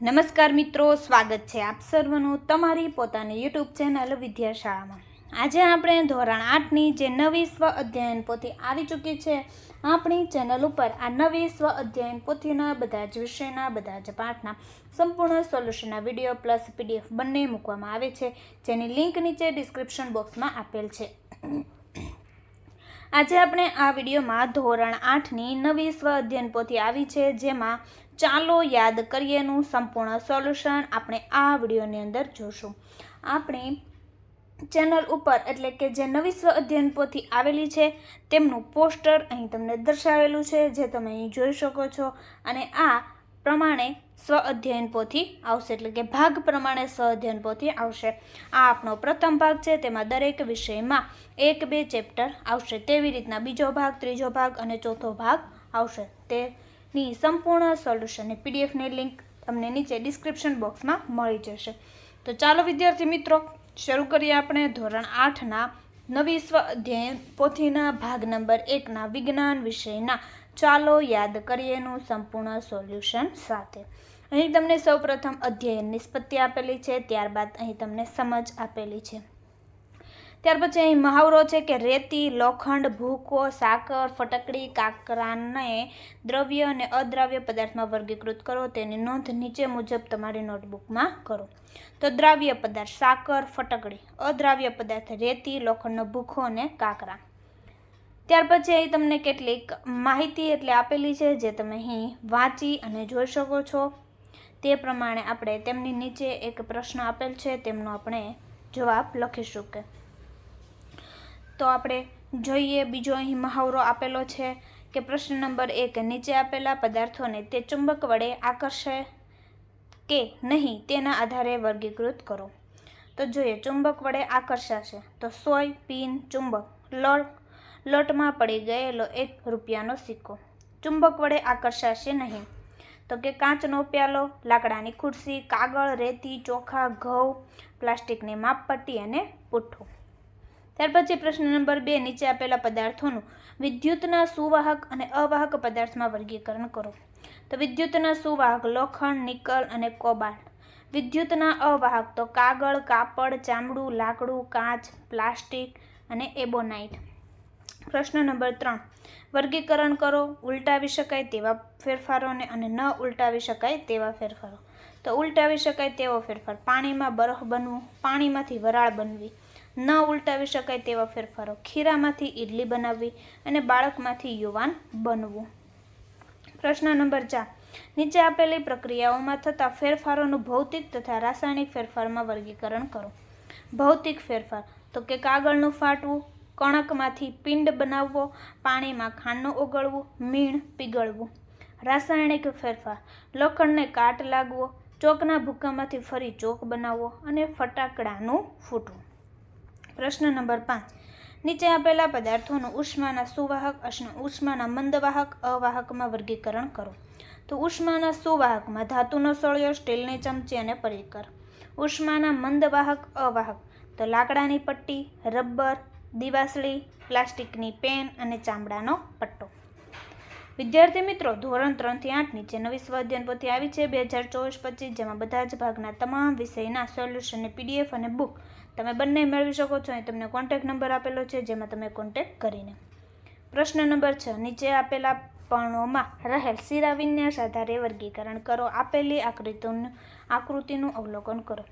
નમસ્કાર મિત્રો, સ્વાગત છે આપ સર્વનું તમારી પોતાની યુટ્યુબ ચેનલ વિદ્યાશાળામાં. આજે આપણે ધોરણ આઠની જે નવી સ્વ અધ્યયન પોથી આવી ચૂકી છે, આપણી ચેનલ ઉપર આ નવી સ્વ અધ્યયન પોથીના બધા જ વિષયના, બધા જ પાઠના સંપૂર્ણ સોલ્યુશનના વીડિયો પ્લસ પીડીએફ બંને મૂકવામાં આવે છે, જેની લિંક નીચે ડિસ્ક્રિપ્શન બોક્સમાં આપેલ છે. આજે આપણે આ વિડીયોમાં ધોરણ આઠની નવી સ્વ અધ્યયન પોથી આવી છે, જેમાં ચાલો યાદ કરીએનું સંપૂર્ણ સોલ્યુશન. આપણે આ વિડીયોની અંદર જોશું. આપણે ચેનલ ઉપર, એટલે કે જે નવી સ્વ અધ્યયન પોથી આવેલી છે, તેમનું પોસ્ટર અહીં તમને દર્શાવેલું છે, જે તમે અહીં જોઈ શકો છો. અને આ પ્રમાણે સ્વ અધ્યયન પોથી આવશે, એટલે કે ભાગ પ્રમાણે સ્વ અધ્યયન પોથી આવશે. આ આપણો પ્રથમ ભાગ છે, તેમાં દરેક વિષયમાં એક બે ચેપ્ટર આવશે. તેવી રીતના બીજો ભાગ, ત્રીજો ભાગ અને ચોથો ભાગ આવશે. તેની સંપૂર્ણ સોલ્યુશનની પીડીએફની લિંક તમને નીચે ડિસ્ક્રિપ્શન બોક્સમાં મળી જશે. તો ચાલો વિદ્યાર્થી મિત્રો, શરૂ કરીએ આપણે ધોરણ આઠના નવી સ્વ અધ્યયન પોથીના ભાગ નંબર એકના વિજ્ઞાન વિષયના. ચાલો યાદ કરીએનું સંપૂર્ણ સોલ્યુશન સાથે. અહીં તમને સૌપ્રથમ અધ્યયન નિષ્પત્તિ આપેલી છે, ત્યારબાદ અહીં તમને સમજ આપેલી છે. ત્યાર પછી અહીં મહાવરો છે કે રેતી, લોખંડ, ભૂકો, સાકર, ફટકડી, કાકરાને દ્રવ્ય અને અદ્રાવ્ય પદાર્થમાં વર્ગીકૃત કરો. તેની નોંધ નીચે મુજબ તમારી નોટબુકમાં કરો. તો દ્રાવ્ય પદાર્થ સાકર, ફટકડી, અદ્રાવ્ય પદાર્થ રેતી, લોખંડનો ભૂખો અને કાકરા. ત્યાર પછી અહીં તમને કેટલીક માહિતી એટલે આપેલી છે જે તમે અહીં વાંચી અને જોઈ શકો છો. તે પ્રમાણે આપણે તેમની નીચે એક પ્રશ્ન આપેલ છે. તેમનો આપણે જવાબ લખીશું કે તો આપણે જોઈએ બીજો અહીં મહાવરો આપેલો છે કે પ્રશ્ન નંબર એક, નીચે આપેલા પદાર્થોને તે ચુંબક વડે આકર્ષે કે નહીં તેના આધારે વર્ગીકૃત કરો. તો જોઈએ, ચુંબક વડે આકર્ષાશે તો સોય, પિન, ચુંબક લોટ લોટમાં પડી ગયેલો એક રૂપિયાનો સિક્કો. ચુંબક વડે આકર્ષાશે નહીં. તો કે કાચનો પ્યાલો, લાકડાની ખુરશી, કાગળ, રેતી, ચોખા, ઘઉં, પ્લાસ્ટિકની માપપટ્ટી અને પુઠ્ઠું. ત્યાર પછી પ્રશ્ન નંબર બે, નીચે આપેલા પદાર્થોનું વિદ્યુતના સુવાહક અને અવાહક પદાર્થમાં વર્ગીકરણ કરો. તો વિદ્યુતના સુવાહક લોખંડ, નિકલ અને કોબાલ્ટ. વિદ્યુતના અવાહક તો કાગળ, કાપડ, ચામડું, લાકડું, કાચ, પ્લાસ્ટિક અને એબોનાઇટ. પ્રશ્ન નંબર ત્રણ, વર્ગીકરણ કરો, ઉલટાવી શકાય તેવા ફેરફારોને અને ન ઉલટાવી શકાય તેવા ફેરફારો. તો ઉલટાવી શકાય તેવો ફેરફાર, પાણીમાં બરફ બનવું, પાણીમાંથી વરાળ બનવી. ન ઉલટાવી શકાય તેવા ફેરફારો. ખીરામાંથી ઇડલી બનાવવી અને બાળકમાંથી યુવાન બનવું. પ્રશ્ન નંબર ચાર. નીચે આપેલી પ્રક્રિયાઓમાં થતા ફેરફારોનું ભૌતિક તથા રાસાયણિક ફેરફારમાં વર્ગીકરણ કરો. ભૌતિક ફેરફાર. તો કે કાગળનું ફાટવું, કણકમાંથી પિંડ બનાવવો, પાણીમાં ખાંડનું ઓગળવું, મીણ પીગળવું. રાસાયણિક ફેરફાર. લોખંડને કાટ લાગવો, ચોકના ભૂક્કામાંથી ફરી ચોક બનાવવો અને ફટાકડાનું ફૂટવું. પ્રશ્ન નંબર પાંચ. નીચે આપેલા પદાર્થોનું ઉષ્માના સુવાહક અશ્ન ઉષ્માના મંદવાહક અવાહકમાં વર્ગીકરણ કરો. તો ઉષ્માના સુવાહકમાં ધાતુનો સળિયો, સ્ટીલની ચમચી અને પરિકર. ઉષ્માના મંદવાહક અવાહક તો લાકડાની પટ્ટી, રબર, દિવાસળી, પ્લાસ્ટિકની પેન અને ચામડાનો પટ્ટો. વિદ્યાર્થી મિત્રો, ધોરણ ત્રણથી આઠ નીચે નવી સ્વાધ્યાયન પોથી આવી છે. બે હજાર ચોવીસ પચીસ જેમાં બધા જ ભાગના તમામ વિષયના સોલ્યુશનની પીડીએફ અને બુક તમે બંને મેળવી શકો છો, અહીં તમને કોન્ટેક્ટ નંબર આપેલો છે, જેમાં તમે કોન્ટેક્ટ કરીને. પ્રશ્ન નંબર છ, નીચે આપેલા પર્ણોમાં રહેલ શિરા વિન્યાસ આધારે વર્ગીકરણ કરો. આપેલી આકૃતિનું આકૃતિનું અવલોકન કરો.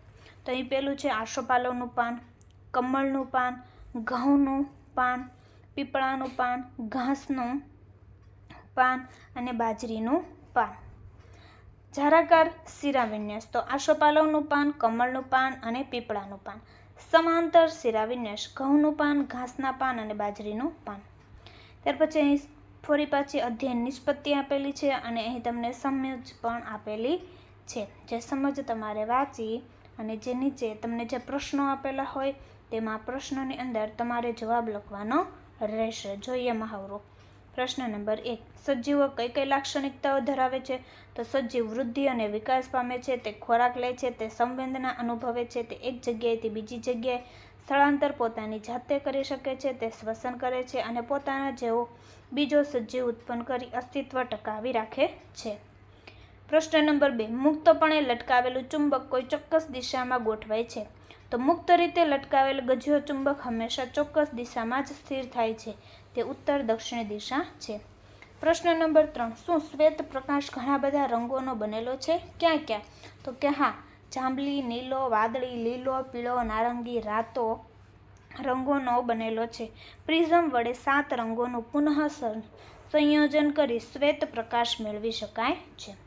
તો અહીં પેલું છે આશોપાલવનું પાન, કમળનું પાન, ઘઉંનું પાન, પીપળાનું પાન, ઘાસનું પાન અને બાજરીનું પાન. ઝારાકાર શિરાવિન્યાસ તો આશોપાલવનું પાન, કમળનું પાન અને પીપળાનું પાન. સમાંતર શિરાવિન્યાસ ઘઉંનું પાન, ઘાસના પાન અને બાજરીનું પાન. ત્યાર પછી અહીં ફરી પાછી અધ્યયન નિષ્પત્તિ આપેલી છે અને અહીં તમને સમજ પણ આપેલી છે. જે સમજ તમારે વાંચી અને જે નીચે તમને જે પ્રશ્નો આપેલા હોય તેમાં પ્રશ્નોની અંદર તમારે જવાબ લખવાનો રહેશે. જોઈએ મહાવરો. પ્રશ્ન નંબર એક, સજીવો કઈ કઈ લાક્ષણિકતાઓ ધરાવે છે? તો સજીવ વૃદ્ધિ અને વિકાસ પામે છે, તે ખોરાક લે છે, તે સંવેદના અનુભવે છે, તે એક જગ્યાએથી બીજી જગ્યાએ સ્થળાંતર પોતાની જાતે કરી શકે છે, તે શ્વસન કરે છે અને પોતાના જેવો બીજો સજીવ ઉત્પન્ન કરી અસ્તિત્વ ટકાવી રાખે છે. પ્રશ્ન નંબર બે, મુક્તપણે લટકાવેલું ચુંબક કોઈ ચોક્કસ દિશામાં ગોઠવાય છે? તો મુક્ત રીતે લટકાવેલ ગજ્યો ચુંબક હંમેશા ચોક્કસ દિશામાં જ સ્થિર થાય છે. તે ઉત્તર દક્ષિણ દિશા છે. પ્રશ્ન નંબર ત્રણ, શું શ્વેત પ્રકાશ ઘણા બધા રંગોનો બનેલો છે? ક્યાં ક્યાં? તો કે હા, જાંબલી, નીલો, વાદળી, લીલો, પીળો, નારંગી, રાતો રંગોનો બનેલો છે. પ્રિઝમ વડે સાત રંગોનું પુનઃ સંયોજન કરી શ્વેત પ્રકાશ મેળવી શકાય છે.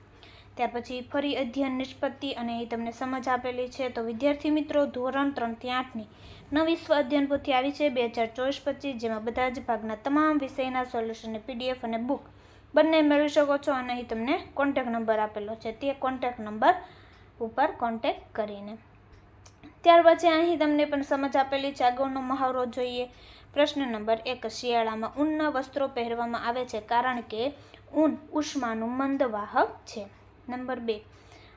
ત્યાર પછી ફરી અધ્યયન નિષ્પત્તિ અને અહીં તમને સમજ આપેલી છે. તો વિદ્યાર્થી મિત્રો, ધોરણ ત્રણથી આઠની નવી સ્વ અધ્યયન પોથી આવી છે બે હજાર ચોવીસ પચીસ, જેમાં બધા જ ભાગના તમામ વિષયના સોલ્યુશનની પીડીએફ અને બુક બંને મેળવી શકો છો અને અહીં તમને કોન્ટેક નંબર આપેલો છે. તે કોન્ટેક નંબર ઉપર કોન્ટેક કરીને. ત્યાર પછી અહીં તમને પણ સમજ આપેલી છે. આગળનો મહાવરો જોઈએ. પ્રશ્ન નંબર એક, શિયાળામાં ઊનના વસ્ત્રો પહેરવામાં આવે છે કારણ કે ઊન ઉષ્માનું મંદ વાહક છે. નંબર બે.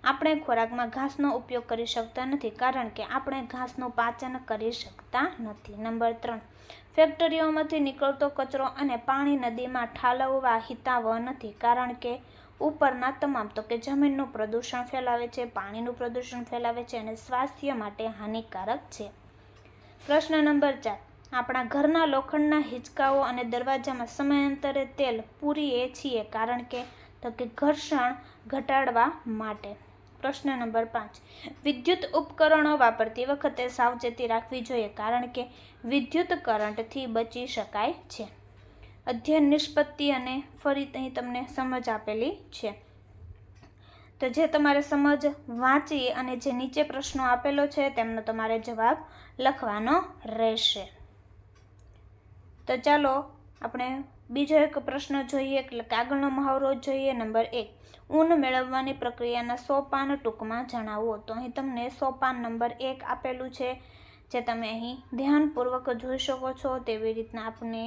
આપણે ખોરાકમાં ઘાસનો ઉપયોગ કરી શકતા નથી કારણ કે આપણે ઘાસનું પાચન કરી શકતા નથી. નંબર ત્રણ. ફેક્ટરીઓમાંથી નીકળતો કચરો અને પાણી નદીમાં ઠાલવવા હિતાવહ નથી કારણ કે ઉપરના તમામ તો કે જમીનનું પ્રદૂષણ ફેલાવે છે, પાણીનું પ્રદૂષણ ફેલાવે છે અને સ્વાસ્થ્ય માટે હાનિકારક છે. પ્રશ્ન નંબર ચાર. આપણા ઘરના લોખંડના હિંચકાઓ અને દરવાજામાં સમયાંતરે તેલ પૂરીએ છીએ કારણ કે તો કે ઘર્ષણ ઘટાડવા માટે. પ્રશ્ન નંબર પાંચ. વિદ્યુત ઉપકરણો વાપરતી વખતે સાવચેતી રાખવી જોઈએ કારણ કે વિદ્યુત કરંટથી બચી શકાય છે. અધ્યયન નિષ્પત્તિ અને ફરી અહીં તમને સમજ આપેલી છે. તો જે તમારે સમજ વાંચી અને જે નીચે પ્રશ્નો આપેલો છે તેમનો તમારે જવાબ લખવાનો રહેશે. તો ચાલો આપણે બીજો એક પ્રશ્ન જોઈએ એટલે કાગળનો મહાવરો જોઈએ, નંબર એક. ઊન મેળવવાની પ્રક્રિયાના સોપાન ટૂંકમાં જણાવો. તો અહીં તમને સોપાન નંબર એક આપેલું છે, જે તમે અહીં ધ્યાનપૂર્વક જોઈ શકો છો. તેવી રીતના આપણે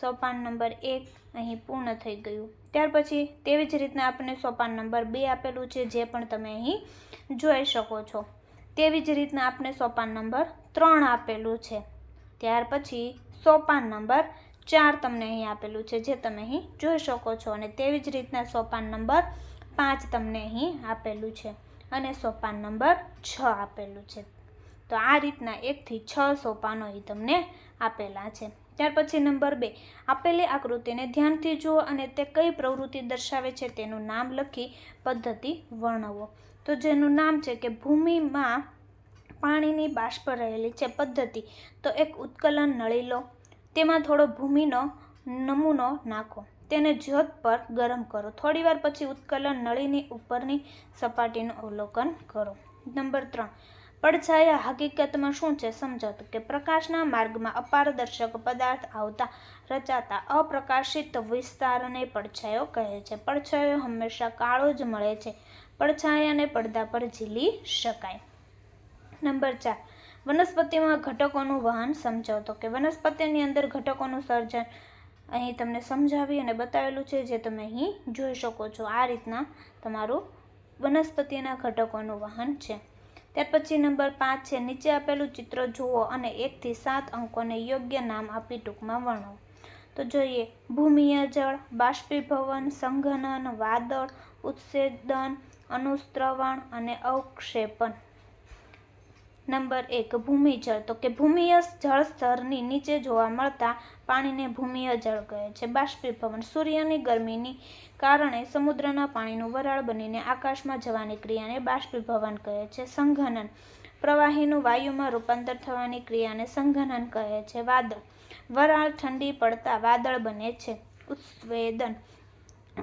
સોપાન નંબર એક અહીં પૂર્ણ થઈ ગયું. ત્યાર પછી તેવી જ રીતના આપણે સોપાન નંબર બે આપેલું છે, જે પણ તમે અહીં જોઈ શકો છો. તેવી જ રીતના આપણે સોપાન નંબર ત્રણ આપેલું છે. ત્યાર પછી સોપાન નંબર ચાર તમને અહીં આપેલું છે જે તમે અહીં જોઈ શકો છો. અને તેવી જ રીતના સોપાન નંબર પાંચ તમને અહીં આપેલું છે અને સોપાન નંબર છ આપેલું છે. તો આ રીતના એકથી છ સોપાનો અહીં તમને આપેલા છે. ત્યાર પછી નંબર બે. આપેલી આકૃતિને ધ્યાનથી જુઓ અને તે કઈ પ્રવૃત્તિ દર્શાવે છે તેનું નામ લખી પદ્ધતિ વર્ણવો. તો જેનું નામ છે કે ભૂમિમાં પાણીની બાષ્પ રહેલી છે પદ્ધતિ. તો એક ઉત્કલન નળી લો તેમાં થોડો ભૂમિનો નમૂનો નાખો. તેને જ્યોત પર ગરમ કરો. થોડીવાર પછી ઉત્કલન નળીની ઉપરની સપાટીનું અવલોકન કરો. નંબર ત્રણ. પડછાયા હકીકતમાં શું છે? સમજાતું કે પ્રકાશના માર્ગમાં અપારદર્શક પદાર્થ આવતા, રચાતા, અપ્રકાશિત વિસ્તારને પડછાયો કહે છે. પડછાયો હંમેશા કાળો જ મળે છે. પડછાયાને પડદા પર ઝીલી શકાય. નંબર ચાર. વનસ્પતિમાં ઘટકોનું વહન સમજાવતો કે વનસ્પતિની અંદર ઘટકોનું સર્જન અહીં તમને સમજાવી અને બતાવેલું છે જે તમે અહીં જોઈ શકો છો. આ રીતના તમારું વનસ્પતિના ઘટકોનું વહન છે. ત્યાર પછી નંબર પાંચ છે, નીચે આપેલું ચિત્ર જુઓ અને એકથી સાત અંકોને યોગ્ય નામ આપી ટૂંકમાં વર્ણવો. તો જોઈએ ભૂમિય જળ, બાષ્પીભવન, સંઘનન, વાદળ, ઉત્સેદન, અનુસ્રવણ અને અવક્ષેપન. નંબર એક ભૂમિજળ તો કે ભૂમિય જળસ્તરની નીચે જોવા મળતા પાણીને ભૂમિય જળ કહે છે. બાષ્પીભવન, સૂર્યની ગરમીની કારણે સમુદ્રના પાણીનું વરાળ બનીને આકાશમાં જવાની ક્રિયાને બાષ્પીભવન કહે છે. સંઘનન, પ્રવાહીનું વાયુમાં રૂપાંતર થવાની ક્રિયાને સંઘનન કહે છે. વાદળ, વરાળ ઠંડી પડતા વાદળ બને છે. ઉત્સ્વેદન,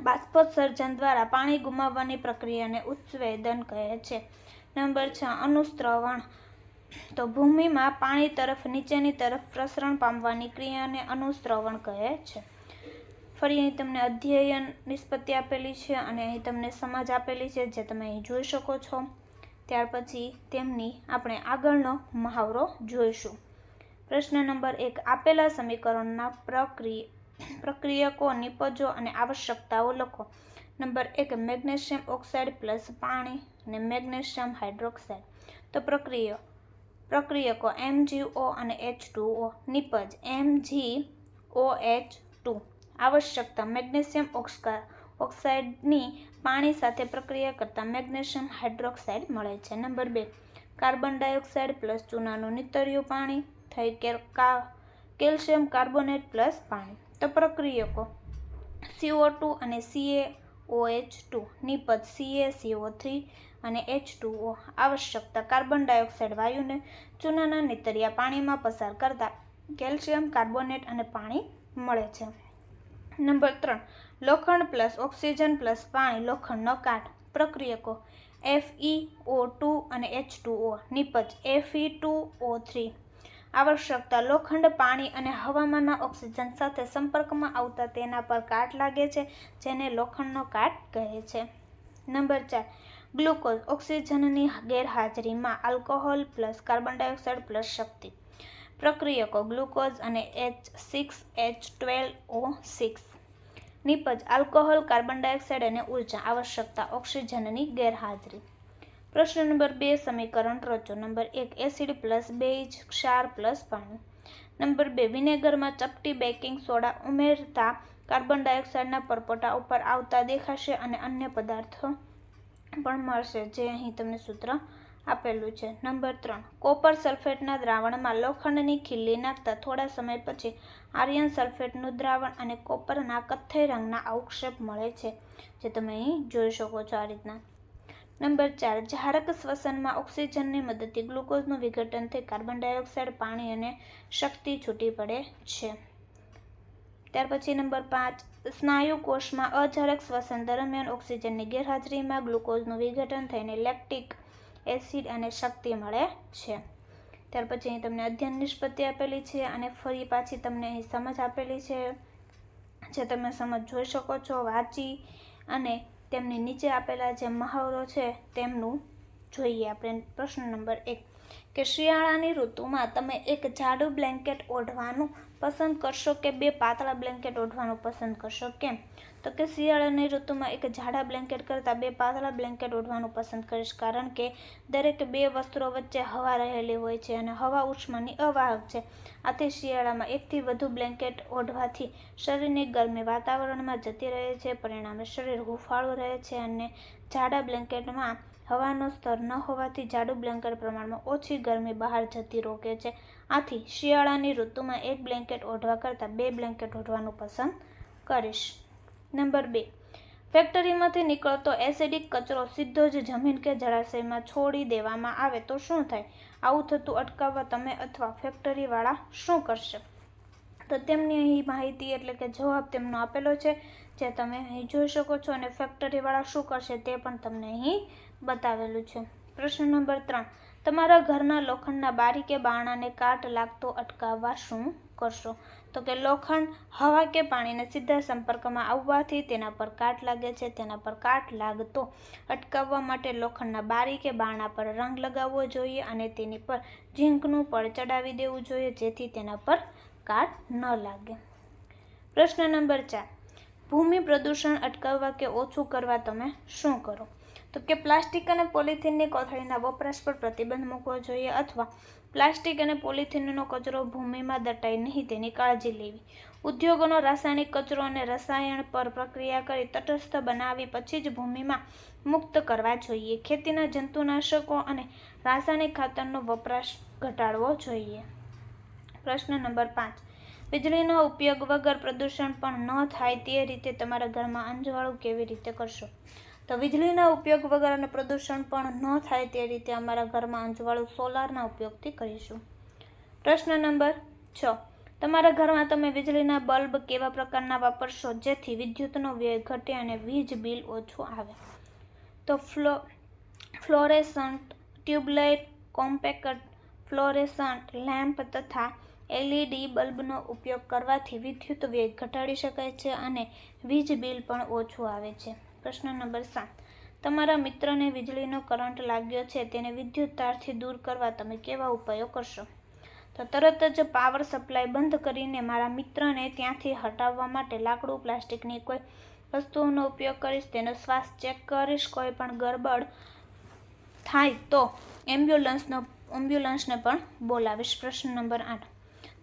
બાષ્પોત્સર્જન દ્વારા પાણી ગુમાવવાની પ્રક્રિયાને ઉત્સ્વેદન કહે છે. નંબર છ, અનુસ્રવણ. તો ભૂમિમાં પાણી તરફ, નીચેની તરફ પ્રસરણ પામવાની ક્રિયાને અનુસ્રવણ કહે છે. ફરી અહીં તમને અધ્યયન નિષ્પત્તિ આપેલી છે અને અહીં તમને સમજ આપેલી છે જે તમે અહીં જોઈ શકો છો. ત્યાર પછી તેમની આપણે આગળનો મહાવરો જોઈશું. પ્રશ્ન નંબર એક, આપેલા સમીકરણના પ્રક્રિય પ્રક્રિયકો, નિપજો અને આવશ્યકતાઓ લખો. નંબર એક, મેગ્નેશિયમ ઓક્સાઇડ પ્લસ પાણી અને મેગ્નેશિયમ હાઇડ્રોક્સાઇડ. તો પ્રક્રિયા પ્રક્રિયકો એમજીઓ અને એચ ટુઓ નિપજ એમજી ઓ એચ ટુ. આવશ્યકતા મેગ્નેશિયમ ઓક્સકા ઓક્સાઇડની પાણી સાથે પ્રક્રિયા કરતા મેગ્નેશિયમ હાઇડ્રોક્સાઇડ મળે છે. નંબર બે, કાર્બન ડાયોક્સાઇડ પ્લસ ચૂનાનું નિતર્યું પાણી, થઈ કેલ્શિયમ કાર્બોનેટ પ્લસ પાણી. તો પ્રક્રિયકો, સીઓ ટુ અને સીએ ઓએચ ટુ, નિપજ, સીએ, સીઓ થ્રી અને એચ ટુ ઓ આવશ્યકતા કાર્બન ડાયોક્સાઇડ વાયુને ચૂનાના નીતરિયા પાણીમાં પસાર કરતા કેલ્શિયમ, કાર્બોનેટ અને પાણી મળે છે. નંબર ત્રણ, લોખંડ પ્લસ ઓક્સિજન પ્લસ પાણી લોખંડનો કાટ. પ્રક્રિયકો એફઈ ઓ ટુ અને એચ ટુ ઓ નિપજ એફઈ ટુ ઓ થ્રી આવશ્યકતા લોખંડ, પાણી અને હવામાનના ઓક્સિજન સાથે સંપર્કમાં આવતા તેના પર કાટ લાગે છે, જેને લોખંડનો કાટ કહે છે. નંબર ચાર ગ્લુકોઝ ઓક્સિજનની ગેરહાજરીમાં alcohol plus carbon dioxide plus શક્તિ. પ્રક્રિયકો ગ્લુકોઝ અને H six H twelve O six. નિપજ, alcohol carbon dioxide અને ઊર્જા આવશ્યકતા ઓક્સિજનની ગેરહાજરી. પ્રશ્ન નંબર બે, સમીકરણ રચો. નંબર એક, એસિડ પ્લસ બેઝ ક્ષાર પ્લસ પાણી. નંબર બે, વિનેગરમાં ચપટી બેકિંગ સોડા ઉમેરતા કાર્બન ડાયોક્સાઇડના પરપોટા ઉપર આવતા દેખાશે અને અન્ય પદાર્થો પણ મળશે, જે અહીં તમને સૂત્ર આપેલું છે. નંબર ત્રણ, કોપર સલ્ફેટના દ્રાવણમાં લોખંડની ખીલ્લી નાખતા થોડા સમય પછી આર્યન સલ્ફેટનું દ્રાવણ અને કોપરના કથ્થઈ રંગના અવક્ષેપ મળે છે, જે તમે અહીં જોઈ શકો છો આ રીતના. નંબર ચાર ઝાડક શ્વસનમાં ઓક્સિજનની મદદથી ગ્લુકોઝનું વિઘટન થઈ કાર્બન ડાયોક્સાઇડ, પાણી અને શક્તિ છૂટી પડે છે. ત્યાર પછી નંબર પાંચ, સ્નાયુ કોષમાં અજારક શ્વસન દરમિયાન ઓક્સિજનની ગેરહાજરીમાં ગ્લુકોઝનું વિઘટન થઈને લેક્ટિક એસિડ અને શક્તિ મળે છે. ત્યાર પછી અહીં તમને અધ્યયન નિષ્પત્તિ આપેલી છે અને ફરી પાછી તમને અહીં સમજ આપેલી છે, જે તમે સમજ જોઈ શકો છો, વાંચી અને તેમની નીચે આપેલા જે મહાવરો છે તેમનું જોઈએ આપણે પ્રશ્ન નંબર એક. કે શિયાળાની ઋતુમાં તમે એક જાડું બ્લેન્કેટ ઓઢવાનું પસંદ કરશો કે બે પાતળા બ્લેન્કેટ ઓઢવાનું પસંદ કરશો કેમ? તો કે શિયાળાની ઋતુમાં એક જાડા બ્લેન્કેટ કરતાં બે પાતળા બ્લેન્કેટ ઓઢવાનું પસંદ કરીશ. કારણ કે દરેક બે વસ્ત્રો વચ્ચે હવા રહેલી હોય છે અને હવા ઉષ્માની અવાહક છે. આથી શિયાળામાં એકથી વધુ બ્લેન્કેટ ઓઢવાથી શરીરની ગરમી વાતાવરણમાં જતી રહે છે, પરિણામે શરીર હુંફાળું રહે છે અને જાડા બ્લેન્કેટમાં હવાનો સ્તર ન હોવાથી જાડું બ્લેન્કેટ પ્રમાણમાં ઓછી ગરમી બહાર જતી રોકે છે. આથી શિયાળાની ઋતુમાં એક બ્લેન્કેટ ઓઢવા કરતાં બે બ્લેન્કેટ ઓઢવાનું પસંદ કરીશ. નંબર બે. ફેક્ટરીમાંથી નીકળતો એસિડિક કચરો સીધો જ જમીન કે જળાશયમાં છોડી દેવામાં આવે તો શું થાય? આવું થતું અટકાવવા તમે અથવા ફેક્ટરીવાળા શું કરશે? તો તેમની અહીં માહિતી એટલે કે જવાબ તેમનો આપેલો છે. જે તમે અહીં જોઈ શકો છો અને ફેક્ટરીવાળા શું કરશે તે પણ તમને અહીં બતાવેલું છે. પ્રશ્ન નંબર ત્રણ. તમારા ઘરના લોખંડના બારી કે બારણાને કાટ લાગતો અટકાવવા શું કરશો? તો કે લોખંડ હવા કે પાણીને સીધા સંપર્કમાં આવવાથી તેના પર કાટ લાગે છે, તેના પર કાટ લાગતો અટકાવવા માટે લોખંડના બારી કે બારણા પર રંગ લગાવવો જોઈએ અને તેની પર ઝીંકનું પડ ચડાવી દેવું જોઈએ જેથી તેના પર કાટ ન લાગે. પ્રશ્ન નંબર ચાર. ભૂમિ પ્રદૂષણ અટકાવવા કે ઓછું કરવા તમે શું કરો? તો કે પ્લાસ્ટિક અને પોલિથીનની કોથળીના વપરાશ પર પ્રતિબંધ મૂકવો જોઈએ અથવા પ્લાસ્ટિક અને પોલિથીનનો કચરો ભૂમિમાં દટાય નહીં તેની કાળજી લેવી. ઉદ્યોગોનો રાસાયણિક કચરો અને રસાયણ પર પ્રક્રિયા કરી તટસ્થ બનાવી પછી જ ભૂમિમાં મુક્ત કરવા જોઈએ. ખેતીના જંતુનાશકો અને રાસાયણિક ખાતરનો વપરાશ ઘટાડવો જોઈએ. પ્રશ્ન નંબર પાંચ. વીજળીનો ઉપયોગ વગર પ્રદૂષણ પણ ન થાય તે રીતે તમારા ઘરમાં અંજવાળું કેવી રીતે કરશો? તો વીજળીના ઉપયોગ વગર અને પ્રદૂષણ પણ ન થાય તે રીતે અમારા ઘરમાં અંજવાળું સોલારના ઉપયોગથી કરીશું. પ્રશ્ન નંબર છ. તમારા ઘરમાં તમે વીજળીના બલ્બ કેવા પ્રકારના વાપરશો જેથી વિદ્યુતનો વ્યય ઘટે અને વીજ બિલ ઓછું આવે? તો flow, fluorescent, tubelight, compact fluorescent, lamp તથા એલઈડી બલ્બનો ઉપયોગ કરવાથી વિદ્યુત વ્યય ઘટાડી શકાય છે અને વીજ બિલ પણ ઓછું આવે છે. પ્રશ્ન નંબર સાત. તમારા મિત્રને વીજળીનો કરંટ લાગ્યો છે, તેને વિદ્યુત તારથી દૂર કરવા તમે કેવા ઉપાયો કરશો? તો તરત જ પાવર સપ્લાય બંધ કરીને મારા મિત્રને ત્યાંથી હટાવવા માટે લાકડું, પ્લાસ્ટિકની કોઈ વસ્તુઓનો ઉપયોગ કરીશ, તેનો શ્વાસ ચેક કરીશ, કોઈ પણ ગરબડ થાય તો એમ્બ્યુલન્સનો, એમ્બ્યુલન્સને પણ બોલાવીશ. પ્રશ્ન નંબર આઠ.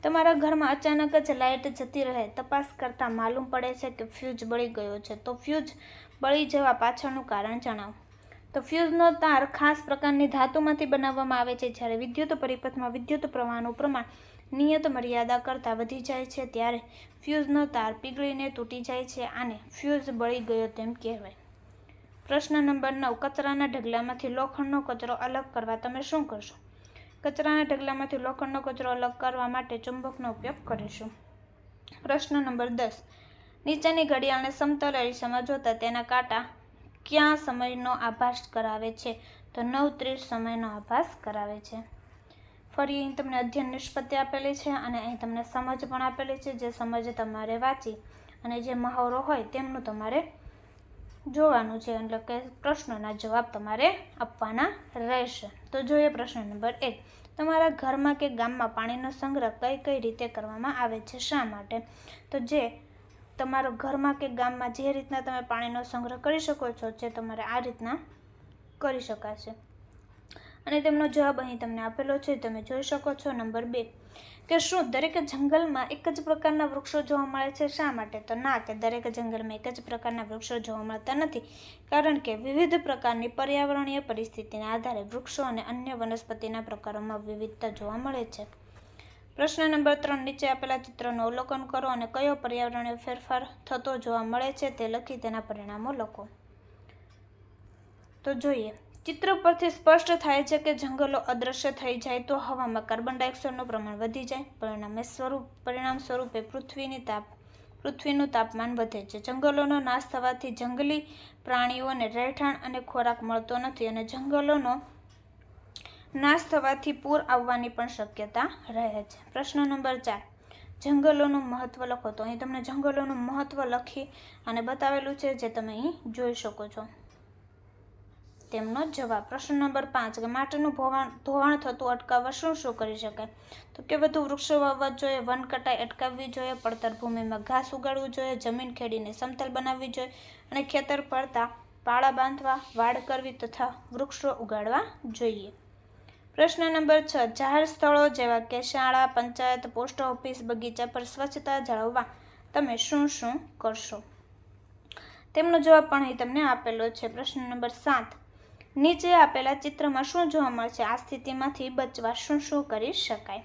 તમારા ઘરમાં અચાનક જ લાઇટ જતી રહે, તપાસ કરતાં માલુમ પડે છે કે ફ્યુઝ બળી ગયો છે. તો ફ્યુઝ બળી જવા પાછળનું કારણ જણાવો. તો ફ્યુઝનો તાર ખાસ પ્રકારની ધાતુમાંથી બનાવવામાં આવે છે. જ્યારે વિદ્યુત પરિપથમાં વિદ્યુત પ્રવાહનું પ્રમાણ નિયત મર્યાદા કરતાં વધી જાય છે, ત્યારે ફ્યુઝનો તાર પીગળીને તૂટી જાય છે આને ફ્યુઝ બળી ગયો તેમ કહેવાય. પ્રશ્ન નંબર નવ, કચરાના ઢગલામાંથી લોખંડનો કચરો અલગ કરવા તમે શું કરશો? કચરાના ઢગલામાંથી લોખંડનો કચરો અલગ કરવા માટે ચુંબકનો ઉપયોગ કરીશું. પ્રશ્ન નંબર દસ નીચેની ઘડિયાળને સમતલ અરીસામાં જોતા તેના કાંટા ક્યાં સમયનો આભાસ કરાવે છે તો નવ ત્રીસ સમયનો આભાસ કરાવે છે. ફરી અહીં તમને અધ્યયન નિષ્પત્તિ આપેલી છે અને અહીં તમને સમજ પણ આપેલી છે. જે સમજ તમારે વાંચી અને જે મહાવરો હોય તેમનું તમારે જોવાનું છે. એટલે કે પ્રશ્નોના જવાબ તમારે આપવાના રહેશે. તો જોઈએ પ્રશ્ન નંબર એક. તમારા ઘરમાં કે ગામમાં પાણીનો સંગ્રહ કઈ કઈ રીતે કરવામાં આવે છે? શા માટે? તો જે તમારો ઘરમાં કે ગામમાં જે રીતના તમે પાણીનો સંગ્રહ કરી શકો છો જે તમારે આ રીતના કરી શકાશે. અને તેમનો જવાબ અહીં તમને આપેલો છે, તમે જોઈ શકો છો નંબર બે, કે શું દરેક જંગલમાં એક જ પ્રકારના વૃક્ષો જોવા મળે છે? શા માટે? તો ના, કે દરેક જંગલમાં એક જ પ્રકારના વૃક્ષો જોવા મળતા નથી, કારણ કે વિવિધ પ્રકારની પર્યાવરણીય પરિસ્થિતિના આધારે વૃક્ષો અને અન્ય વનસ્પતિના પ્રકારોમાં વિવિધતા જોવા મળે છે. પ્રશ્ન નંબર ત્રણ, નીચે આપેલા ચિત્રનું અવલોકન કરો અને કયો પર્યાવરણીય ફેરફાર થતો જોવા મળે છે તે લખી તેના પરિણામો લખો. તો જોઈએ. ચિત્ર પરથી સ્પષ્ટ થાય છે કે જંગલો અદૃશ્ય થઈ જાય તો હવામાં કાર્બન ડાયોક્સાઇડનું પ્રમાણ વધી જાય. પરિણામે સ્વરૂપ, પરિણામ સ્વરૂપે પૃથ્વીની તાપ, પૃથ્વીનું તાપમાન વધે છે. જંગલોનો નાશ થવાથી જંગલી પ્રાણીઓને રહેઠાણ અને ખોરાક મળતો નથી અને જંગલોનો નાશ થવાથી પૂર આવવાની પણ શક્યતા રહે છે. પ્રશ્ન નંબર ચાર. જંગલોનું મહત્ત્વ લખો. તો અહીં તમને જંગલોનું મહત્ત્વ લખી અને બતાવેલું છે જે તમે અહીં જોઈ શકો છો. તેમનો જવાબ. પ્રશ્ન નંબર પાંચ. કે માટીનું ભોવાણ, ધોવાણ થતું અટકાવવા શું શું કરી શકાય? તો કે વધુ વૃક્ષો વાવવા જોઈએ વન કટાઈ અટકાવવી જોઈએ, પડતર ભૂમિમાં ઘાસ ઉગાડવું જોઈએ, જમીન ખેડીને સમતલ બનાવવી જોઈએ અને ખેતર પડતા પાળા બાંધવા, વાડ કરવી તથા વૃક્ષો ઉગાડવા જોઈએ. પ્રશ્ન નંબર છ. જાહેર સ્થળો જેવા કે શાળા, પંચાયત, પોસ્ટ ઓફિસ, બગીચા પર સ્વચ્છતા જાળવવા તમે શું શું કરશો? તેમનો જવાબ પણ અહીં તમને આપેલો છે. પ્રશ્ન નંબર સાત. નીચે આપેલા ચિત્રમાં શું જોવા મળશે? આ સ્થિતિમાંથી બચવા શું શું કરી શકાય?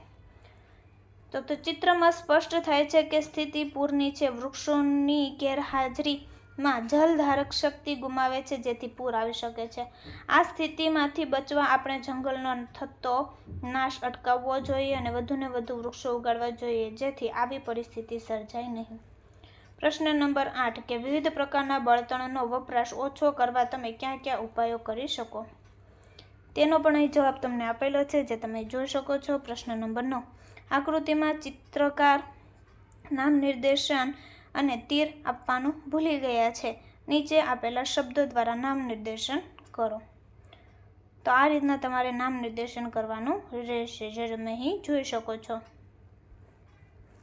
તો તો ચિત્રમાં સ્પષ્ટ થાય છે કે સ્થિતિ પૂરની છે વૃક્ષોની ગેરહાજરીમાં જલધારક શક્તિ ગુમાવે છે, જેથી પૂર આવી શકે છે. આ સ્થિતિમાંથી બચવા આપણે જંગલનો થતો નાશ અટકાવવો જોઈએ અને વધુને વધુ વૃક્ષો ઉગાડવા જોઈએ, જેથી આવી પરિસ્થિતિ સર્જાય નહીં. પ્રશ્ન નંબર આઠ, કે વિવિધ પ્રકારના બળતણનો વપરાશ ઓછો કરવા તમે ક્યાં ક્યાં ઉપાયો કરી શકો? તેનો પણ અહીં જવાબ તમને આપેલો છે, જે તમે જોઈ શકો છો. પ્રશ્ન નંબર નવ, આકૃતિમાં ચિત્રકાર નામ નિર્દેશન અને તીર આપવાનું ભૂલી ગયા છે. નીચે આપેલા શબ્દો દ્વારા નામ નિર્દેશન કરો. તો આ રીતના તમારે નામ નિર્દેશન કરવાનું રહેશે, જે તમે અહીં જોઈ શકો છો.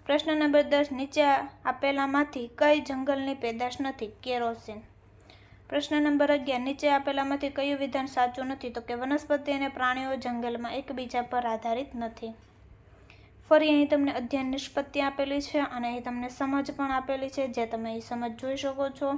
પ્રશ્ન નંબર દસ, નીચે આપેલામાંથી કઈ જંગલની પેદાશ નથી? કેરોસીન. પ્રશ્ન નંબર અગિયાર, નીચે આપેલામાંથી કયું વિધાન સાચું નથી? તો કે વનસ્પતિ અને પ્રાણીઓ જંગલમાં એકબીજા પર આધારિત નથી. ફરી અહીં તમને અધ્યયન નિષ્પત્તિ આપેલી છે અને અહીં તમને સમજ પણ આપેલી છે, જે તમે અહીં સમજ જોઈ શકો છો.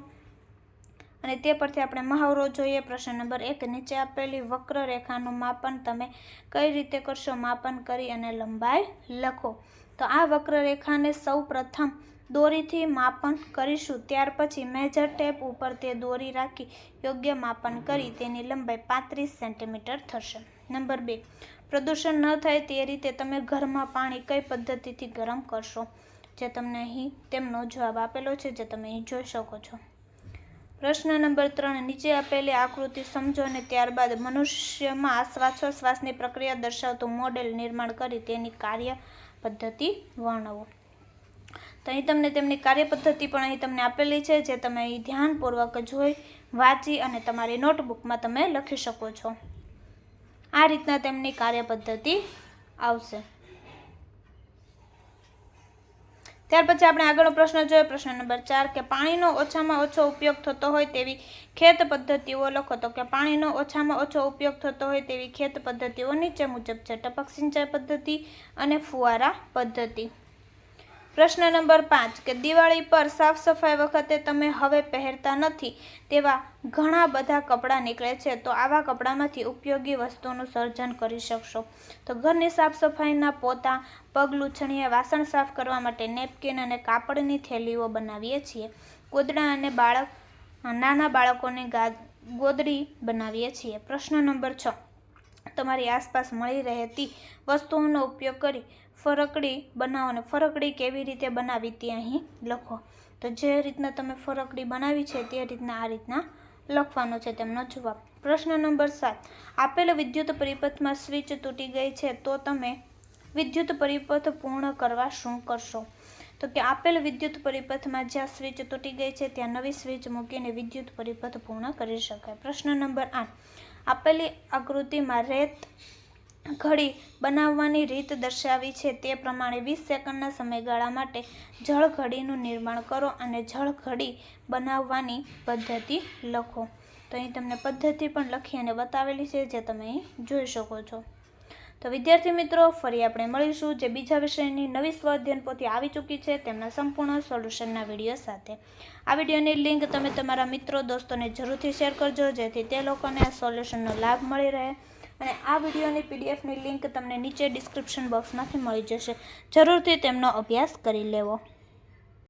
અને તે પરથી આપણે મહાવરો જોઈએ. પ્રશ્ન નંબર એક, નીચે આપેલી વક્ર રેખાનું માપન તમે કઈ રીતે કરશો? માપન કરી અને લંબાઈ લખો. તો આ વક્રરેખાને સૌ પ્રથમ દોરીથી માપન કરીશું. ત્યાર પછી મેજર ટેપ ઉપર તે દોરી રાખી યોગ્ય માપન કરી. તેની લંબાઈ પાંત્રીસ સેન્ટીમીટર થશે. નંબર બે પ્રદૂષણ ન થાય તે રીતે તમે ઘરમાં પાણી કઈ પદ્ધતિથી ગરમ કરશો? જે તમને અહીં તેમનો જવાબ આપેલો છે, જે તમે અહીં જોઈ શકો છો. પ્રશ્ન નંબર ત્રણ, નીચે આપેલી આકૃતિ સમજો અને ત્યારબાદ મનુષ્યમાં શ્વાસોશ્વાસની પ્રક્રિયા દર્શાવતું મોડેલ નિર્માણ કરી તેની કાર્ય પદ્ધતિ વર્ણવો. તો અહીં તમને તેમની કાર્ય પદ્ધતિ પણ અહીં તમને આપેલી છે, જે તમે અહીં ધ્યાનપૂર્વક જોઈ, વાંચી અને તમારી નોટબુકમાં તમે લખી શકો છો. આ રીતના તેમની કાર્યપદ્ધતિ આવશે. ત્યાર પછી આપણે આગળનો પ્રશ્ન જોઈએ. પ્રશ્ન નંબર ચાર, કે પાણીનો ઓછામાં ઓછો ઉપયોગ થતો હોય તેવી ખેત પદ્ધતિઓ લખો તો કે પાણીનો ઓછામાં ઓછો ઉપયોગ થતો હોય તેવી ખેત પદ્ધતિઓ નીચે મુજબ છે. ટપક સિંચાઈ પદ્ધતિ અને ફુવારા પદ્ધતિ. પ્રશ્ન નંબર પાંચ, કે દિવાળી પર સાફ સફાઈ વખતે તમે હવે પહેરતા નથી તેવા ઘણા બધા કપડાં નીકળે છે, તો આવા કપડામાંથી ઉપયોગી વસ્તુનું સર્જન કરી શકશો. તો ઘરની સાફ સફાઈના પોતા, પગ લૂછણીએ વાસણ સાફ કરવા માટે નેપકિન અને કાપડની થેલીઓ બનાવીએ છીએ. કોદડા અને બાળક, નાના બાળકોની ગોદડી બનાવીએ છીએ. પ્રશ્ન નંબર છ તમારી આસપાસ મળી રહેતી વસ્તુઓનો ઉપયોગ કરી ફરકડી બનાવો અને ફરકડી કેવી રીતે બનાવી તે અહીં લખો. તો જે રીતના તમે ફરકડી બનાવી છે તે રીતના આ રીતના લખવાનો છે તેમનો જવાબ. પ્રશ્ન નંબર સાત. આપેલ વિદ્યુત પરિપથમાં સ્વિચ તૂટી ગઈ છે તો તમે વિદ્યુત પરિપથ પૂર્ણ કરવા શું કરશો? તો કે આપેલ વિદ્યુત પરિપથમાં જ્યાં સ્વિચ તૂટી ગઈ છે ત્યાં નવી સ્વિચ મૂકીને વિદ્યુત પરિપથ પૂર્ણ કરી શકાય. પ્રશ્ન નંબર આઠ. આપેલી આકૃતિમાં રેત ઘડી બનાવવાની રીત દર્શાવી છે. તે પ્રમાણે વીસ સેકન્ડના સમયગાળા માટે જળ ઘડીનું નિર્માણ કરો અને જળ ઘડી બનાવવાની પદ્ધતિ લખો. તો અહીં તમને પદ્ધતિ પણ લખી અને બતાવેલી છે, જે તમે અહીં જોઈ શકો છો. તો વિદ્યાર્થી મિત્રો, ફરી આપણે મળીશું જે બીજા વિષયની નવી સ્વ અધ્યયન પોથી આવી ચૂકી છે તેમના સંપૂર્ણ સોલ્યુશનના વીડિયો સાથે. આ વિડીયોની લિંક તમે તમારા મિત્રો, દોસ્તોને જરૂરથી શેર કરજો, જેથી તે લોકોને આ સોલ્યુશનનો લાભ મળી રહે. અને આ વિડીયોની પીડીએફની લિંક તમને નીચે ડિસ્ક્રિપ્શન બોક્સમાંથી મળી જશે. જરૂરથી તેમનો અભ્યાસ કરી લેવો.